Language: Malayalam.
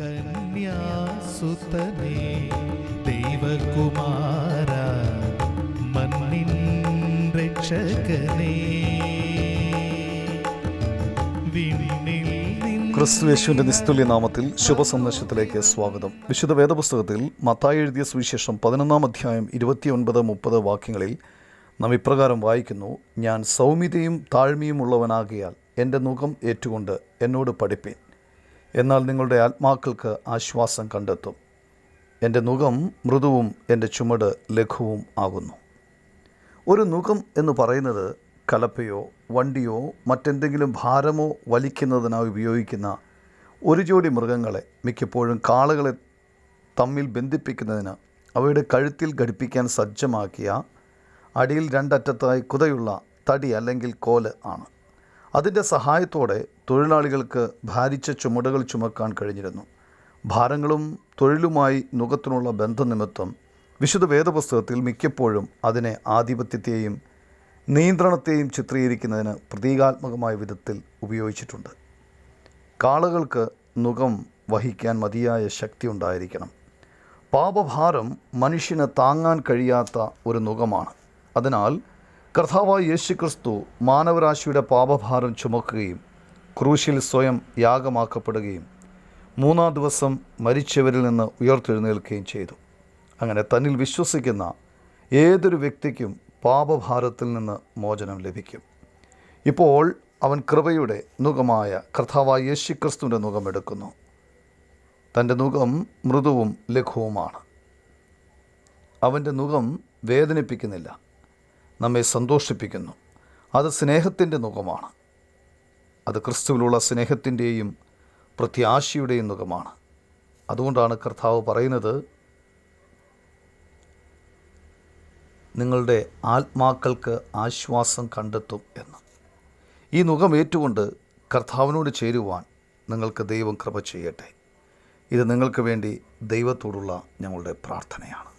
കന്യാസുതനേ ദൈവകുമാര മണ്ണിൻ രക്ഷകനേ. വിണ്ണിൽ നിന്ന് ക്രിസ്തു യേശുവിന്റെ നിസ്തുല്യ നാമത്തിൽ ശുഭസന്ദേശത്തിലേക്ക് സ്വാഗതം. വിശുദ്ധ വേദപുസ്തകത്തിൽ മത്തായി എഴുതിയ സുവിശേഷം പതിനൊന്നാം അധ്യായം ഇരുപത്തിയൊൻപത് മുപ്പത് വാക്യങ്ങളിൽ നാം ഇപ്രകാരം വായിക്കുന്നു ഞാൻ സൗമ്യതയും താഴ്മയും ഉള്ളവനാകിയാൽ എന്റെ മുഖം ഏറ്റുകൊണ്ട് എന്നോട് പഠിപ്പീൻ. എന്നാൽ നിങ്ങളുടെ ആത്മാക്കൾക്ക് ആശ്വാസം കണ്ടെത്തും. എന്റെ നുഖം മൃദുവും എന്റെ ചുമട് ലഘുവും ആകുന്നു. ഒരു നുഖം എന്ന് പറയുന്നത് കലപ്പയോ വണ്ടിയോ മറ്റെന്തെങ്കിലും ഭാരമോ വലിക്കുന്നതിനായി ഉപയോഗിക്കുന്ന ഒരു ജോഡി മൃഗങ്ങളെ മിക്കപ്പോഴും കാളകളെ തമ്മിൽ ബന്ധിപ്പിക്കുന്നതിന് അവയുടെ കഴുത്തിൽ ഘടിപ്പിക്കാൻ സജ്ജമാക്കിയ അടിയിൽ രണ്ടറ്റത്തായി കുതയുള്ള തടി അല്ലെങ്കിൽ കോൽ ആണ്. അതിന്റെ സഹായത്തോടെ തൊഴിലാളികൾക്ക് ഭാരിച്ച ചുമടുകൾ ചുമക്കാൻ കഴിഞ്ഞിരുന്നു. ഭാരങ്ങളും തൊഴിലുമായി നുഖത്തിനുള്ള ബന്ധനിമിത്തം വിശുദ്ധ വേദപുസ്തകത്തിൽ മിക്കപ്പോഴും അതിനെ ആധിപത്യത്തെയും നിയന്ത്രണത്തെയും ചിത്രീകരിക്കുന്നതിന് പ്രതീകാത്മകമായ വിധത്തിൽ ഉപയോഗിച്ചിട്ടുണ്ട്. കാളകൾക്ക് നുഖം വഹിക്കാൻ മതിയായ ശക്തി ഉണ്ടായിരിക്കണം. പാപഭാരം മനുഷ്യന് താങ്ങാൻ കഴിയാത്ത ഒരു നുഖമാണ്. അതിനാൽ കർത്താവായ യേശുക്രിസ്തു മാനവരാശിയുടെ പാപഭാരം ചുമക്കുകയും ക്രൂശിൽ സ്വയം യാഗമാക്കപ്പെടുകയും മൂന്നാം ദിവസം മരിച്ചവരിൽ നിന്ന് ഉയർത്തെഴുന്നേൽക്കുകയും ചെയ്തു. അങ്ങനെ തന്നിൽ വിശ്വസിക്കുന്ന ഏതൊരു വ്യക്തിക്കും പാപഭാരത്തിൽ നിന്ന് മോചനം ലഭിക്കും. ഇപ്പോൾ അവൻ കൃപയുടെ നുഖമായ കർത്താവായ യേശുക്രിസ്തുവിന്റെ നുഖമെടുക്കുന്നു തന്റെ നുഖം മൃദുവും ലഘുവുമാണ്. അവന്റെ നുഖം വേദനിപ്പിക്കുന്നില്ല. നമ്മെ സന്തോഷിപ്പിക്കുന്നു. അത് സ്നേഹത്തിന്റെ മുഖമാണ്. അത് ക്രിസ്തുവിലുള്ള സ്നേഹത്തിന്റെയും പ്രത്യാശയുടെയും മുഖമാണ്. അതുകൊണ്ടാണ് കർത്താവ് പറയുന്നത് നിങ്ങളുടെ ആത്മാക്കൾക്ക് ആശ്വാസം കണ്ടെത്തും എന്ന്. ഈ മുഖം ഏറ്റുകൊണ്ട് കർത്താവിനോട് ചേരുവാൻ നിങ്ങൾക്ക് ദൈവം കൃപ ചെയ്യട്ടെ. ഇത് നിങ്ങൾക്ക് വേണ്ടി ദൈവത്തോടുള്ള ഞങ്ങളുടെ പ്രാർത്ഥനയാണ്.